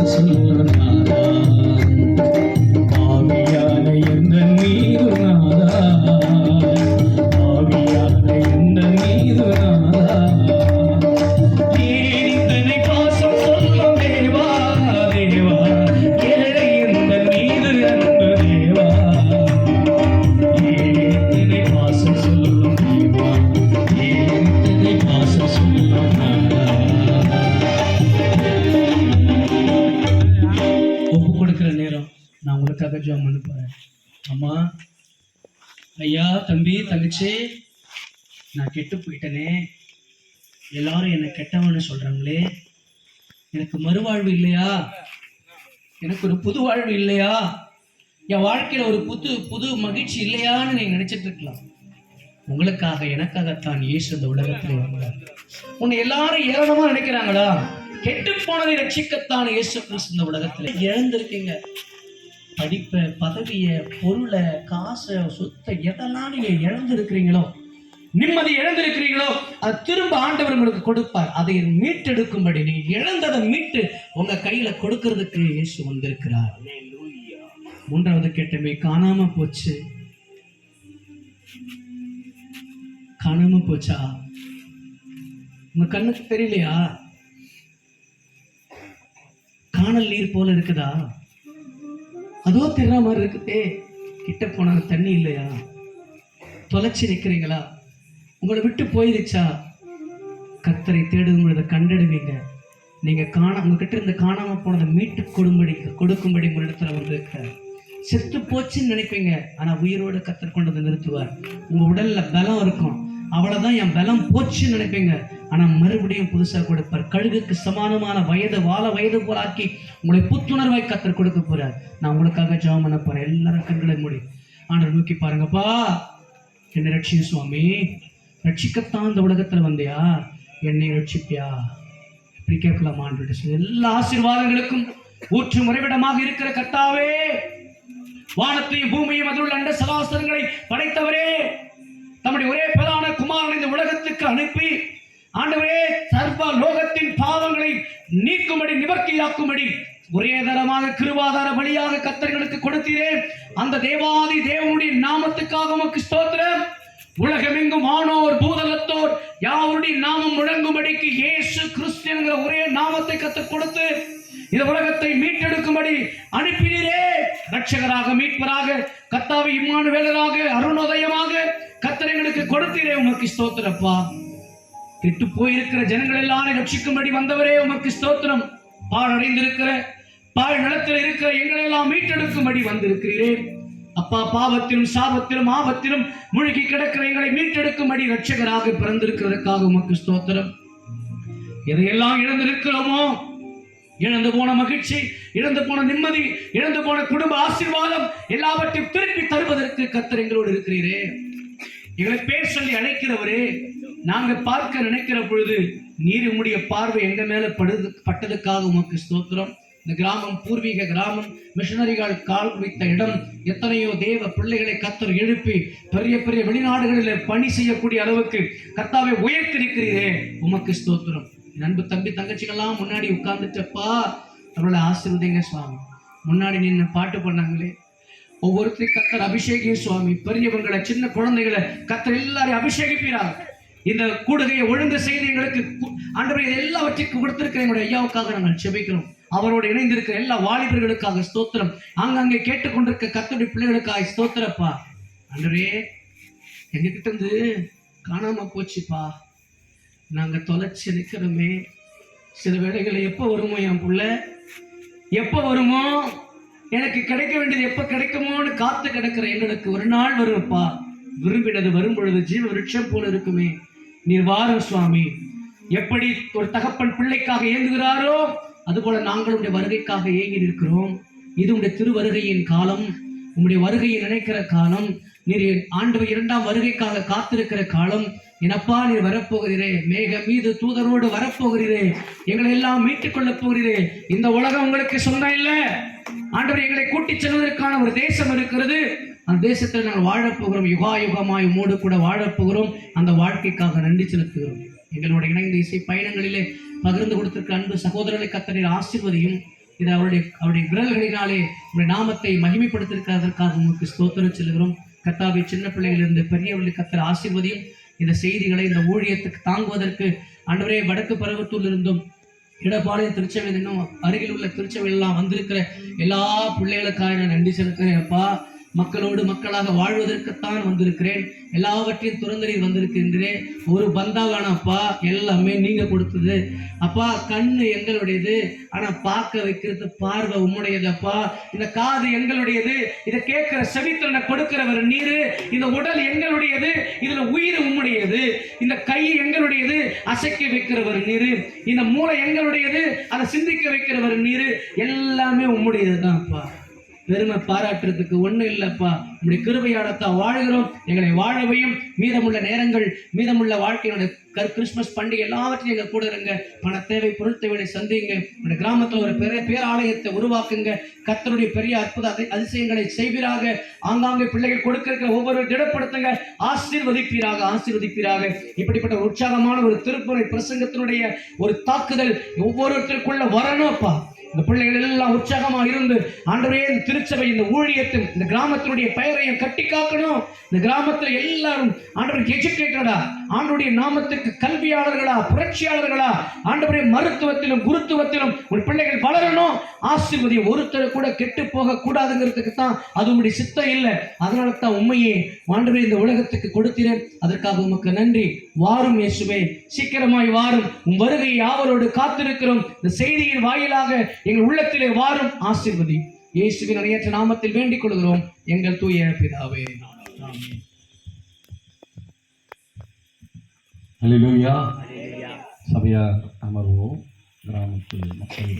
assim. assim. நான் உங்களுக்காக ஜெபம் அம்மா ஐயா தம்பி தங்கச்சி நான் கெட்டு போயிட்டேனே. எல்லாரும் என்னை கெட்டவனு சொல்கிறாங்களே எனக்கு மறுவாழ்வு இல்லையா? எனக்கு ஒரு புது வாழ்வு இல்லையா? என் வாழ்க்கையில் ஒரு புது புது மகிழ்ச்சி இல்லையான்னு நீங்கள் நினச்சிட்டு இருக்கலாம். உங்களுக்காக எனக்காகத்தான் இயேசு இந்த உலகத்தில் வந்தார். உன்னை எல்லாரும் ஏளனமா நினைக்கிறாங்களா? கெட்டு போனதை ரட்சிக்கத்தான் இயேசு கிறிஸ்து இந்த உலகத்தில் இழந்திருக்கீங்க. படிப்பை பதவியை பொருளை காசை சொத்தை எதெல்லாம் நீங்க இழந்திருக்கிறீங்களோ நிம்மதி இழந்திருக்கிறீங்களோ அது திரும்ப ஆண்டவர் உங்களுக்கு கொடுப்பார். அதை மீட்டெடுக்கும்படி நீ இழந்ததை மீட்டு உங்க கையில கொடுக்கறதுக்கு இயேசு வந்திருக்கிறார். மூன்றாவது கேட்டமே காணாம போச்சு. காணாம போச்சா? உங்க கண்ணுக்கு தெரியலையா? காணல் நீர் போல இருக்குதா? அதோ தெரியற மாதிரி இருக்குதே கிட்ட போனா தண்ணி இல்லையா? தொலைச்சி நிற்கிறீங்களா உங்களை விட்டு போயிருச்சா? கத்தரை தேடும் பொழுது கண்டெடுவீங்க. நீங்கள் காண உங்ககிட்ட இருந்து காணாமல் போனதை மீட்டு கொடும்படி கொடுக்கும்படி உங்களிடத்தில் இடத்துல வந்திருக்கிறார் செத்து போச்சுன்னு நினைப்பீங்க. ஆனா உயிரோட கத்தர் கொண்டு வந்து நிறுத்துவார். உங்க உடல்ல பலம் இருக்கும். அவ்வளவுதான் என் பலம் போச்சுன்னு நினைப்பீங்க. ஆனா மறுபடியும் புதுசா கொடுப்பார். கழுகுக்கு சமானமான வயது வாழ வயது போலாக்கி உங்களை புத்துணர்வாய் கத்தர் கொடுக்க போறார். நான் உங்களுக்காக ஜெபம் பண்ண போறேன். எல்லாரும் கண்களை மூடி. ஆண்டவர் நோக்கி பாருங்கப்பா. என்னை ரட்சி சுவாமி. ரட்சிக்கத்தான் இந்த உலகத்துல வந்தியா? என்னை ரட்சிப்பியா? இப்படி கேட்கலாம் எல்லா ஆசீர்வாதங்களுக்கும் ஊற்று முறைவிடமாக இருக்கிற கர்த்தாவே. வானத்தையும் பூமியும் அதில் உள்ள அண்ட சலாசனங்களை படைத்தவரே தம்முடைய ஒரே பிரதான குமாரன் இந்த உலகத்துக்கு அனுப்பி ஆண்டவரே சர்வ லோகத்தின் பாவங்களை நீக்கும்படி நிவர்த்தியாக்கும்படி ஒரே தரமாக கிருவாதார வழியாக கத்தர்களுக்கு கொடுத்தீரே. அந்த தேவாதி தேவனுடைய நாமத்துக்காக உமக்கு ஸ்தோத்திரம். உலகமெங்கும் ஆனோர் பூதலத்தோர் யாருடைய நாமம் முழங்கும்படிக்கு இயேசு கிறிஸ்து என்கிற ஒரே நாமத்தை கத்து கொடுத்து இந்த உலகத்தை மீட்டெடுக்கும்படி அனுப்பினீரே. ரட்சகராக மீட்பராக இம்மான வேலராக அருணோதயமாக கத்தர் கொடுத்தீரே உமக்கு ஸ்தோத்திரப்பா. கெட்டு போயிருக்கிற ஜனங்கள் எல்லாரும் ரட்சிக்கும்படி வந்தவரே உமக்கு ஸ்தோத்திரம். பாழடைந்திருக்கிற பாழ் நிலத்தில் இருக்கிற எங்களை எல்லாம் மீட்டெடுக்கும்படி வந்திருக்கிறீரே. அப்பா பாவத்திலும் சாபத்திலும் ஆபத்திலும் முழுகி கிடக்கிற எங்களை மீட்டெடுக்கும்படி ரட்சகராக பிறந்திருக்கிறதுக்காக உமக்கு ஸ்தோத்திரம். எதையெல்லாம் இழந்திருக்கிறோமோ இழந்து போன மகிழ்ச்சி இழந்து போன நிம்மதி இழந்து போன குடும்ப ஆசீர்வாதம் எல்லாவற்றையும் திருப்பி தருவதற்கு கத்தர் எங்களோடு இருக்கிறீரே. எங்களை பேர் சொல்லி அழைக்கிறவரே நாங்க பார்க்க நினைக்கிற பொழுது நீர் உம்முடைய பார்வை எங்க மேல படுது பட்டதுக்காக உமக்கு ஸ்தோத்திரம். இந்த கிராமம் பூர்வீக கிராமம் மிஷனரிகள் கால் வைத்த இடம் எத்தனையோ தேவ பிள்ளைகளை கத்தர் எழுப்பி பெரிய பெரிய வெளிநாடுகளில் பணி செய்யக்கூடிய அளவுக்கு கர்த்தாவை உயர்த்தி இருக்கிறீரே உமக்கு ஸ்தோத்திரம். நண்பு தம்பி தங்கச்சிகள்லாம் முன்னாடி உட்கார்ந்துட்டப்பா. அவளை ஆசீர்வதிங்க சுவாமி. முன்னாடி நின்று பாட்டு பண்ணாங்களே ஒவ்வொருத்தரையும் கத்தர் அபிஷேகம் சுவாமி. பெரியவங்களை சின்ன குழந்தைகளை கத்தர் எல்லாரையும் அபிஷேகிப்பீராக. இந்த கூடுகையை ஒழுங்கு செய்து எங்களுக்கு கு- எல்லாவற்றிற்கும் எல்லாவற்றையும் கொடுத்திருக்கிற எங்களுடைய ஐயாவுக்காக நாங்கள் செபிக்கிறோம். அவரோடு இணைந்திருக்கிற எல்லா வாலிபர்களுக்காக ஸ்தோத்திரம். ஆங்காங்கே கேட்டுக்கொண்டிருக்க கத்தருடைய பிள்ளைகளுக்காக ஸ்தோத்திரப்பா. அன்றரே எங்ககிட்ட இருந்து காணாம போச்சுப்பா. நாங்கள் தொலைச்சி நிற்கிறோமே சில வேளைகளில் எப்போ வருமோ என் புள்ள? எப்போ வருமோ? எனக்கு கிடைக்க வேண்டியது எப்போ கிடைக்குமோன்னு காத்து கிடக்கிற எங்களுக்கு ஒரு நாள் வருவப்பா. விரும்பினது வரும் பொழுது ஜீவ விருட்சம் போல இருக்குமே. நீர் வாரும் சுவாமி. எப்படி ஒரு தகப்பன் பிள்ளைக்காக இயங்குகிறாரோ அதுபோல நாங்கள் உடைய வருகைக்காக ஏங்கி நிற்கிறோம். இது உடைய திருவருகையின் காலம். உம்முடைய வருகையை நினைக்கிற காலம். நீர் ஆண்டவர் இரண்டாம் வருகைக்காக காத்திருக்கிற காலம். எனப்பா நீர் வரப்போகிறீரே மேக மீது தூதரோடு வரப்போகிறீரே எங்களை எல்லாம் மீட்டுக் கொள்ளப் போகிறீரே. இந்த உலகம் உங்களுக்கு சொந்தம் இல்லை. ஆண்டவர் எங்களை கூட்டிச் செல்வதற்கான ஒரு தேசம் இருக்கிறது. அந்த தேசத்தில் நாங்கள் வாழப் போகிறோம். யுகா யுகமாய் மூடு கூட வாழப் போகிறோம். அந்த வாழ்க்கைக்காக நன்றி செலுத்துகிறோம். எங்களோட இணைந்த இசை பயணங்களிலே பகிர்ந்து கொடுத்திருக்க அன்பு சகோதரர்களை கத்தரில் ஆசிர்வதையும். இது அவருடைய அவருடைய விரல்களினாலே உங்களுடைய நாமத்தை மகிமைப்படுத்திருக்கிறதற்காக உங்களுக்கு ஸ்தோத்திரம் செல்கிறோம் கத்தாவை சின்ன பிள்ளைகளிலிருந்து பெரியவர்களுக்கு கத்தர் ஆசிர்வதையும். இந்த செய்திகளை இந்த ஊழியத்துக்கு தாங்குவதற்கு அன்றைய வடக்கு பருவத்தூர் இருந்தும் இடப்பாளையம் திருச்சபையில் இன்னும் அருகில் உள்ள திருச்சபையில் வந்திருக்கிற எல்லா பிள்ளைகளுக்காக நான் நன்றி செலுத்துகிறேன் அப்பா. மக்களோடு மக்களாக வாழ்வதற்குத்தான் வந்திருக்கிறேன். எல்லாவற்றையும் துறந்து வந்திருக்கின்றேன். ஒரு பந்தாவானப்பா எல்லாமே நீங்கள் கொடுத்தது. அப்பா கண்ணு எங்களுடையது. ஆனால் பார்க்க வைக்கிறது பார்வை உம்முடையதப்பா இந்த காது எங்களுடையது. இதை கேட்கிற செவித்திறனை கொடுக்கிறவர் நீர். இந்த உடல் எங்களுடையது. இதில் உயிர் உம்முடையது. இந்த கை எங்களுடையது. அசைக்க வைக்கிறவர் நீரு. இந்த மூளை எங்களுடையது. அதை சிந்திக்க வைக்கிறவர் நீர். எல்லாமே உம்முடையது தான்ப்பா பெருமை பாராட்டுறதுக்கு ஒண்ணும் இல்லப்பா. நம்முடைய கிருபையாடத்தான் வாழ்கிறோம். எங்களை வாழவையும் மீதமுள்ள நேரங்கள் மீதமுள்ள வாழ்க்கையினுடைய கர் கிறிஸ்மஸ் பண்டிகை எல்லாவற்றையும் எங்க கூட இருங்க. பண தேவை பொருள் தேவையை சந்திங்க உங்களுடைய கிராமத்துல ஒரு பெரிய பேராலயத்தை உருவாக்குங்க. கர்த்தருடைய பெரிய அற்புத அதி- அதிசயங்களை செய்வீராக. ஆங்காங்கே பிள்ளைகள் கொடுக்கிற ஒவ்வொரு திடப்படுத்துங்க. ஆசீர்வதிப்பீராக ஆசீர்வதிப்பீராக. இப்படிப்பட்ட ஒரு உற்சாகமான ஒரு திருப்புரை பிரசங்கத்தினுடைய ஒரு தாக்குதல் ஒவ்வொருத்தருக்குள்ள வரணும்ப்பா. இந்த பிள்ளைகள் எல்லாம் உற்சாகமா இருந்து ஆண்டவரே இந்த திருச்சபை இந்த ஊழியத்தின் இந்த கிராமத்தினுடைய பெயரையும் கட்டி காக்கணும். இந்த கிராமத்துல எல்லாரும் ஆண்டவர் எஜுகேட்டடா ஆண்டவருடைய நாமத்துக்கு கல்வியாளர்களா புரட்சியாளர்களா ஆண்டவரே மருத்துவத்திலும் குருத்துவத்திலும் ஒரு பிள்ளைகள் ஆசீர்வதி ஒருத்தர் கூட கெட்டு போக கூடாதுங்கிறதுக்கு தான் அது உங்களுடைய சித்தம் இல்லை. அதனால தான் உண்மையே ஆண்டவரே இந்த உலகத்துக்கு கொடுத்தீரேன். அதற்காக உமக்கு நன்றி. வாரும் இயேசுவே. சீக்கிரமாய் வாரும். உன் வருகையை ஆவலோடு காத்திருக்கிறோம். இந்த செய்தியின் வாயிலாக எங்கள் உள்ளத்திலே வாரும் ஆசீர்வதி. இயேசுவின் அணையற்ற நாமத்தில் வேண்டிக் கொள்கிறோம். எங்கள் தூய பிதாவே சபையார் அமர்வோம். கிராமத்து மக்கள்.